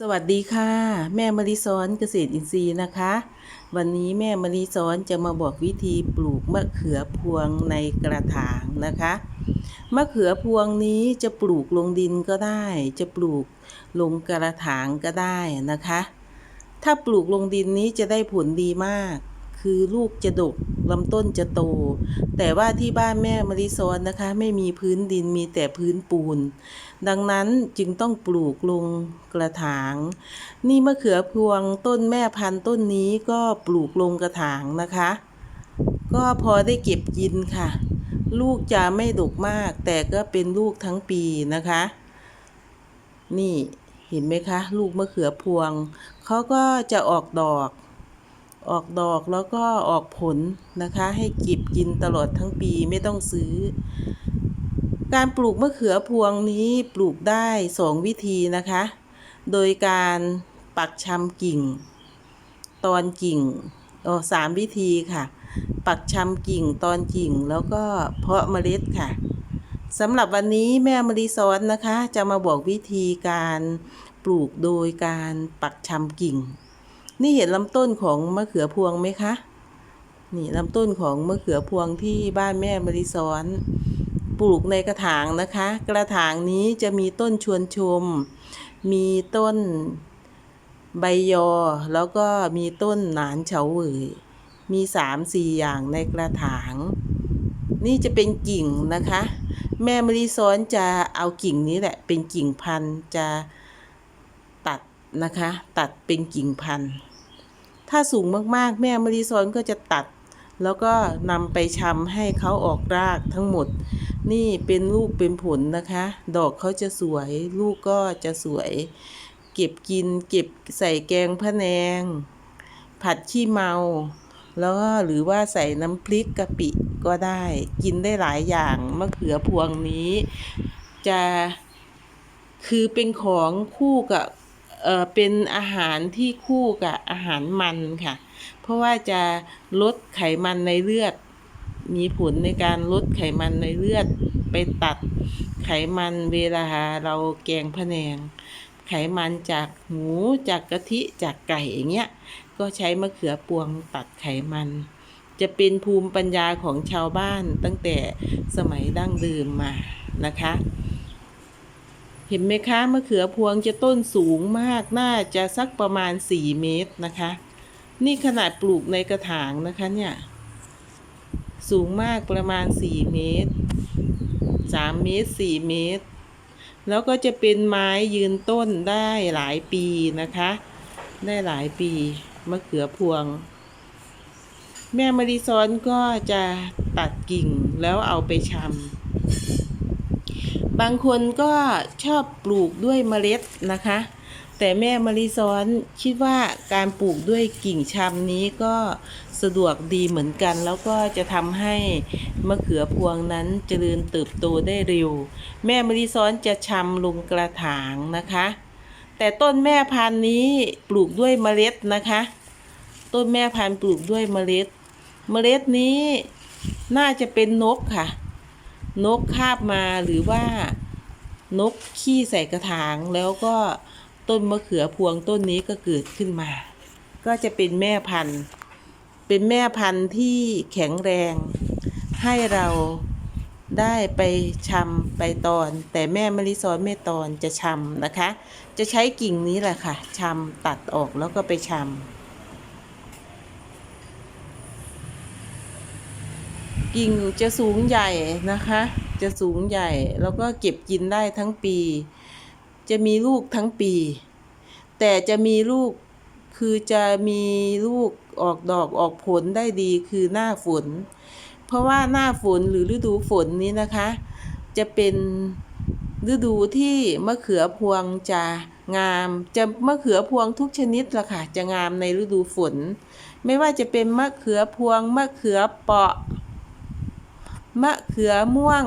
สวัสดีค่ะ แม่มะลิซ้อนเกษตรอินทรีย์นะคะ วันนี้แม่มะลิซ้อนจะมาบอกวิธีปลูกมะเขือพวงในกระถางนะคะ มะเขือพวงนี้จะปลูกลงดินก็ได้ จะปลูกลงกระถางก็ได้นะคะ ถ้าปลูกลงดินนี้จะได้ผลดีมาก คือลูกจะดกลำต้นจะโต แต่ว่าที่บ้านแม่มะลิซอนนะคะ ไม่มีพื้นดินมีแต่พื้นปูน ดังนั้นจึงต้องปลูกลงกระถาง นี่มะเขือพวงต้นแม่พันธุ์ต้นนี้ก็ปลูกลงกระถางนะคะ ก็พอได้เก็บกินค่ะ ลูกจะไม่ดกมาก แต่ก็เป็นลูกทั้งปีนะคะ นี่เห็นไหมคะ ลูกมะเขือพวงเขาก็จะออกดอก ออกดอกแล้วก็ออกผลนะคะ ให้เก็บกินตลอดทั้งปีไม่ต้องซื้อ การปลูกมะเขือพวงนี้ปลูกได้สองวิธีนะคะ โดยการปักชำกิ่ง ตอนกิ่งอ๋อสามวิธีค่ะ ปักชำกิ่งตอนกิ่งแล้วก็เพาะเมล็ดค่ะสำหรับวันนี้แม่มะลิซ้อนนะคะ จะมาบอกวิธีการปลูกโดยการปักชำกิ่ง นี่เห็นลำต้นของมะเขือพวงไหมคะ นี่ลำต้นของมะเขือพวงที่บ้านแม่มะลิซอนปลูกในกระถางนะคะ กระถางนี้จะมีต้นชวนชม มีต้นใบยอ แล้วก็มีต้นหนานเฉาเหวยมีสามสี่อย่างในกระถาง นี่จะเป็นกิ่งนะคะ แม่มะลิซ้อนจะเอากิ่งนี้แหละ เป็นกิ่งพันธุ์จะตัดนะคะ ตัดเป็นกิ่งพันธุ์ ถ้าสูงมากๆ แม่มะลิซ้อนก็จะตัด แล้วก็นำไปชำให้เขาออกรากทั้งหมด นี่เป็นลูกเป็นผลนะคะ ดอกเขาจะสวย ลูกก็จะสวย เก็บกิน เก็บใส่แกงพะแนง ผัดขี้เมา แล้วก็หรือว่าใส่น้ำพริกกะปิก็ได้ กินได้หลายอย่างมะเขือพวงนี้ จะคือเป็นของคู่กับ เอ่อเป็นอาหารที่คู่กับอาหารมันค่ะ เพราะว่าจะลดไขมันในเลือด มีผลในการลดไขมันในเลือด ไปตัดไขมันเวลาเราแกงพะแนง ไขมันจากหมูจากกะทิจากไก่อย่างเงี้ยก็ใช้มะเขือพวงตัดไขมัน จะเป็นภูมิปัญญาของชาวบ้านตั้งแต่สมัยดั้งเดิมมานะคะ ห็นไหมคะมะเขือพวงจะต้นสูงมากน่าจะสักประมาณ 4 เมตรนะคะ นี่ขนาดปลูกในกระถางนะคะเนี่ย สูงมากประมาณ 4 เมตร 3 เมตร 4 เมตร แล้วก็จะเป็นไม้ยืนต้นได้หลายปีนะคะ ได้หลายปีมะเขือพวง แม่มาริซอนก็จะตัดกิ่งแล้วเอาไปชำ บางคนก็ชอบปลูกด้วยเมล็ดนะคะ แต่แม่มาริซ้อนคิดว่าการปลูกด้วยกิ่งชำนี้ก็สะดวกดีเหมือนกัน แล้วก็จะทำให้มะเขือพวงนั้นเจริญเติบโตได้เร็ว แม่มาริซ้อนจะชำลงกระถางนะคะ แต่ต้นแม่พันธุ์นี้ปลูกด้วยเมล็ดนะคะ ต้นแม่พันธุ์ปลูกด้วยเมล็ด เมล็ดนี้น่าจะเป็นนกค่ะ นกคาบมาหรือว่านกขี้ใส่กระถางแล้วก็ต้นมะเขือพวงต้นนี้ก็เกิดขึ้นมา ก็จะเป็นแม่พันธุ์ เป็นแม่พันธุ์ที่แข็งแรง ให้เราได้ไปชำไปตอน แต่แม่มะลิซ้อนไม่ตอนจะชำนะคะ จะใช้กิ่งนี้แหละค่ะชำตัดออกแล้วก็ไปชำ กิ่งจะสูงใหญ่นะคะ จะสูงใหญ่ แล้วก็เก็บกินได้ทั้งปี จะมีลูกทั้งปี แต่จะมีลูกคือจะมีลูกออกดอกออกผลได้ดีคือหน้าฝน เพราะว่าหน้าฝนหรือฤดูฝนนี้นะคะ จะเป็นฤดูที่มะเขือพวงจะงาม จะมะเขือพวงทุกชนิดละค่ะ จะงามในฤดูฝน ไม่ว่าจะเป็นมะเขือพวงมะเขือเปาะ มะเขือม่วง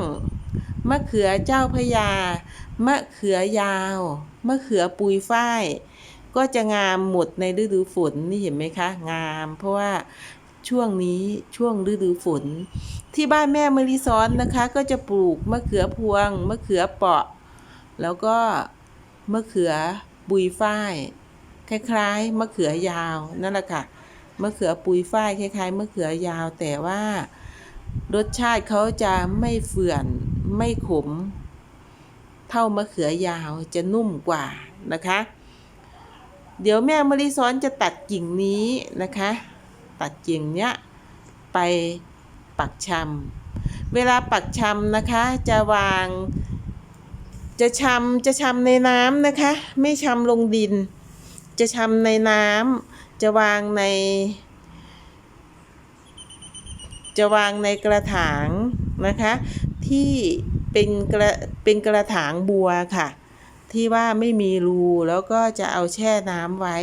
มะเขือเจ้าพยา มะเขือยาว มะเขือปุยฝ้าย ก็จะงามหมดในฤดูฝนนี่เห็นไหมคะ งาม เพราะว่าช่วงนี้ช่วงฤดูฝน ที่บ้านแม่มะลิซ้อนนะคะ ก็จะปลูกมะเขือพวง มะเขือเปาะ แล้วก็มะเขือปุยฝ้าย คล้ายๆ มะเขือยาวนั่นแหละค่ะมะเขือปุยฝ้ายคล้ายๆมะเขือยาวแต่ว่า รสชาติเขาจะไม่เฝื่อนไม่ขม เท่ามะเขือยาวจะนุ่มกว่านะคะ เดี๋ยวแม่มะลิซ้อนจะตัดกิ่งนี้นะคะ ตัดกิ่งเนี้ยไปปักชำเวลาปักชำนะคะ จะวาง จะชำจะชำในน้ำนะคะ ไม่ชำลงดิน จะชำในน้ำจะวางใน จะวางในกระถางนะคะ ที่เป็นกระเป็นกระถางบัวค่ะ ที่ว่าไม่มีรูแล้วก็จะเอาแช่น้ำไว้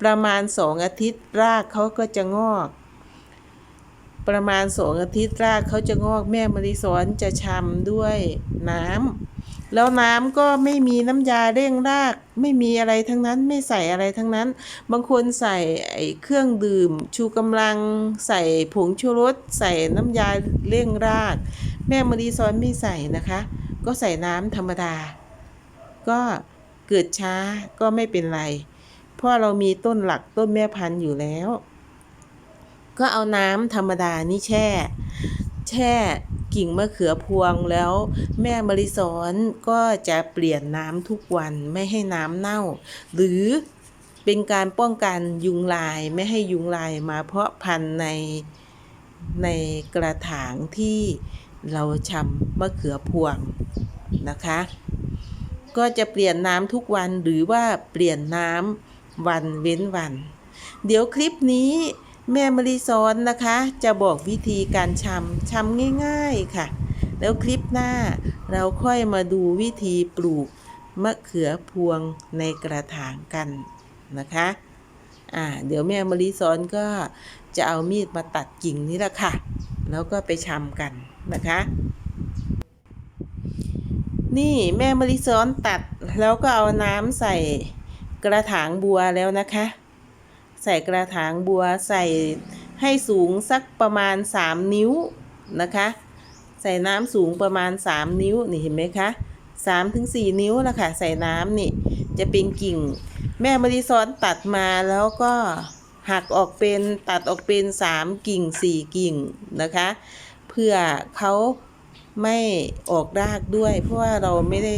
ประมาณสองอาทิตย์รากเขาก็จะงอก ประมาณสองอาทิตย์รากเขาจะงอกแม่มริสอนจะชำด้วยน้ำ แล้วน้ำก็ไม่มีน้ำยาเร่งราก ไม่มีอะไรทั้งนั้นไม่ใส่อะไรทั้งนั้น บางคนใส่ไอเครื่องดื่ม ชูกำลัง ใส่ผงชูรสใส่น้ำยาเร่งราก แม่มะลิซ้อนไม่ใส่นะคะ ก็ใส่น้ำธรรมดา ก็เกิดช้าก็ไม่เป็นไร เพราะเรามีต้นหลักต้นแม่พันธุ์อยู่แล้ว ก็เอาน้ำธรรมดานี่แช่ แช่ กิ่งมะเขือพวงแล้ว แม่มะลิสอนก็จะเปลี่ยนน้ำทุกวันไม่ให้น้ำเน่า หรือเป็นการป้องกันยุงลายไม่ให้ยุงลายมาเพาะพันธุ์ในในกระถางที่เราชำมะเขือพวงนะคะ ก็จะเปลี่ยนน้ำทุกวันหรือว่าเปลี่ยนน้ำวันเว้นวัน เดี๋ยวคลิปนี้ แม่มะลิซอนนะคะ จะบอกวิธีการชำชำง่ายๆค่ะ แล้วคลิปหน้าเราค่อยมาดูวิธีปลูกมะเขือพวงในกระถางกันนะคะอ่าเดี๋ยวแม่มะลิซอนก็จะเอามีดมาตัดกิ่งนี้แหละค่ะ แล้วก็ไปชำกันนะคะ นี่แม่มะลิซ้อนตัดแล้วก็เอาน้ำใส่กระถางบัวแล้วนะคะ ใส่กระถางบัวใส่ให้สูงสักประมาณ 3 นิ้วนะคะ ใส่น้ำสูงประมาณ 3 นิ้วนี่เห็นไหมคะ3ถึง4นิ้วละค่ะใส่น้ำนี่จะเป็นกิ่ง แม่มะลิซ้อนตัดมาแล้วก็หักออกเป็นตัดออกเป็น 3 กิ่ง 4 กิ่งนะคะ เพื่อเขาไม่ออกรากด้วย เพราะว่าเราไม่ได้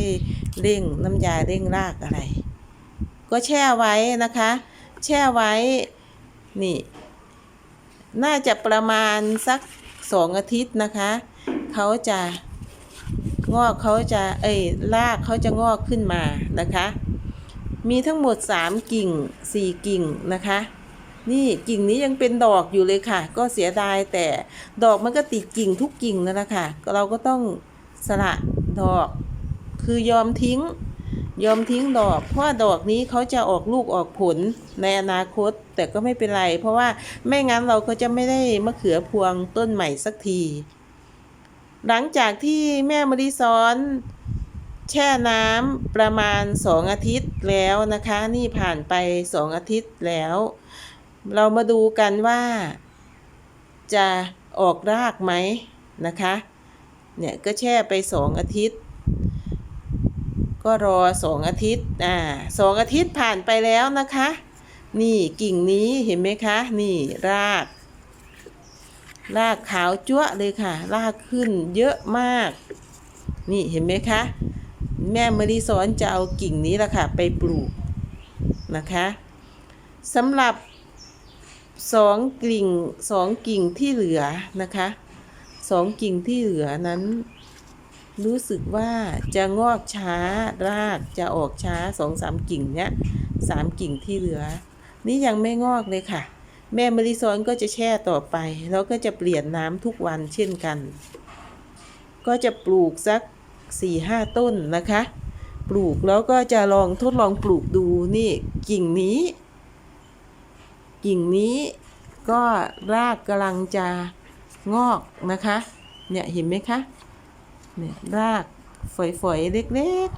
เร่งน้ำยาเร่งรากอะไร ก็แช่ไว้นะคะ แช่ไว้ นี่ น่าจะประมาณสักสองอาทิตย์นะคะ เขาจะงอกเขาจะเอ้ยรากเขาจะงอกขึ้นมานะคะ มีทั้งหมดสามกิ่งสี่กิ่งนะคะ นี่กิ่งนี้ยังเป็นดอกอยู่เลยค่ะ ก็เสียดายแต่ดอกมันก็ติดกิ่งทุกกิ่งนั่นแหละค่ะ เราก็ต้องสละดอกคือยอมทิ้ง ยอมทิ้งดอก เพราะดอกนี้เขาจะออกลูกออกผลในอนาคต แต่ก็ไม่เป็นไร เพราะว่าไม่งั้นเราก็จะไม่ได้มะเขือพวงต้นใหม่สักที หลังจากที่แม่มะลิซ้อน แช่น้ำประมาณสองอาทิตย์แล้วนะคะ นี่ผ่านไปสองอาทิตย์แล้ว เรามาดูกันว่า จะออกรากไหมนะคะ เนี่ยก็แช่ไปสองอาทิตย์ ก็รอสองอาทิตย์อ่าสองอาทิตย์ผ่านไปแล้วนะคะ นี่กิ่งนี้เห็นไหมคะ นี่ราก รากขาวจั๊วเลยค่ะ รากขึ้นเยอะมาก นี่เห็นไหมคะ แม่มะลิสอนจะเอากิ่งนี้ละค่ะ ไปปลูกนะคะสำหรับสองกิ่งสองกิ่งที่เหลือนะคะสองกิ่งที่เหลือนั้น รู้สึกว่าจะงอกช้ารากจะออกช้าสองสามกิ่งเนี้ยสามกิ่งที่เหลือ นี่ยังไม่งอกเลยค่ะ แม่มะลิซ้อนก็จะแช่ต่อไป แล้วก็จะเปลี่ยนน้ำทุกวันเช่นกัน ก็จะปลูกสักสี่ห้าต้นนะคะ ปลูกแล้วก็จะลองทดลองปลูกดูนี่กิ่งนี้ กิ่งนี้ก็รากกำลังจะงอกนะคะ เนี่ยเห็นไหมคะ เนี่ยรากฝอยๆ เล็ก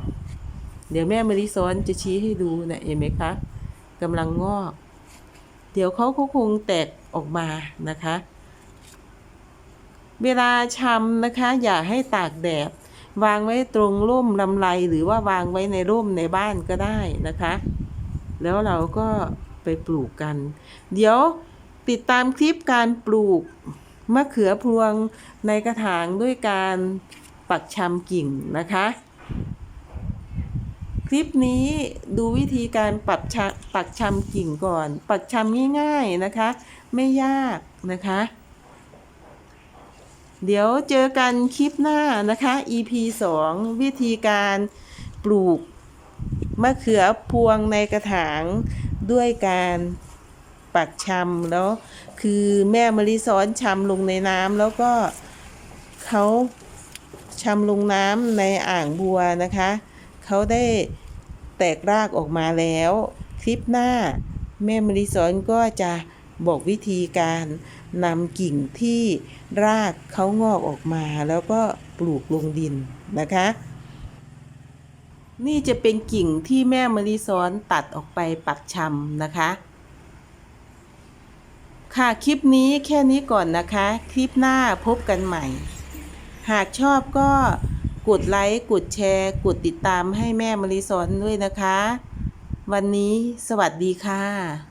ๆ เดี๋ยวแม่มะลิซ้อนจะชี้ให้ดูนะเห็นไหมคะกำลังงอก เดี๋ยวเขาก็คงแตกออกมานะคะ เวลาชำนะคะ อย่าให้ตากแดด วางไว้ตรงร่มลำไรหรือว่าวางไว้ในร่มในบ้านก็ได้นะคะ แล้วเราก็ไปปลูกกัน เดี๋ยวติดตามคลิปการปลูกมะเขือพวงในกระถางด้วยการ ปักชำกิ่งนะคะ คลิปนี้ดูวิธีการปักชปักชำกิ่งก่อน ปักชำง่ายๆนะคะ ไม่ยากนะคะ เดี๋ยวเจอกันคลิปหน้านะคะ EP 2 วิธีการปลูกมะเขือพวงในกระถางด้วยการปักชำแล้ว คือแม่มะลิซ้อนชำลงในน้ำแล้วก็เขา ชำลงน้ำในอ่างบัวนะคะ เขาได้แตกรากออกมาแล้ว คลิปหน้า แม่มะลิสอนก็จะบอกวิธีการนำกิ่งที่รากเขางอกออกมา แล้วก็ปลูกลงดินนะคะ นี่จะเป็นกิ่งที่แม่มะลิซ้อนตัดออกไปปักชำนะคะ ค่ะคลิปนี้แค่นี้ก่อนนะคะ คลิปหน้าพบกันใหม่ หากชอบก็กดไลค์ กดแชร์ กดติดตามให้แม่มะลิสอนด้วยนะคะ วันนี้สวัสดีค่ะ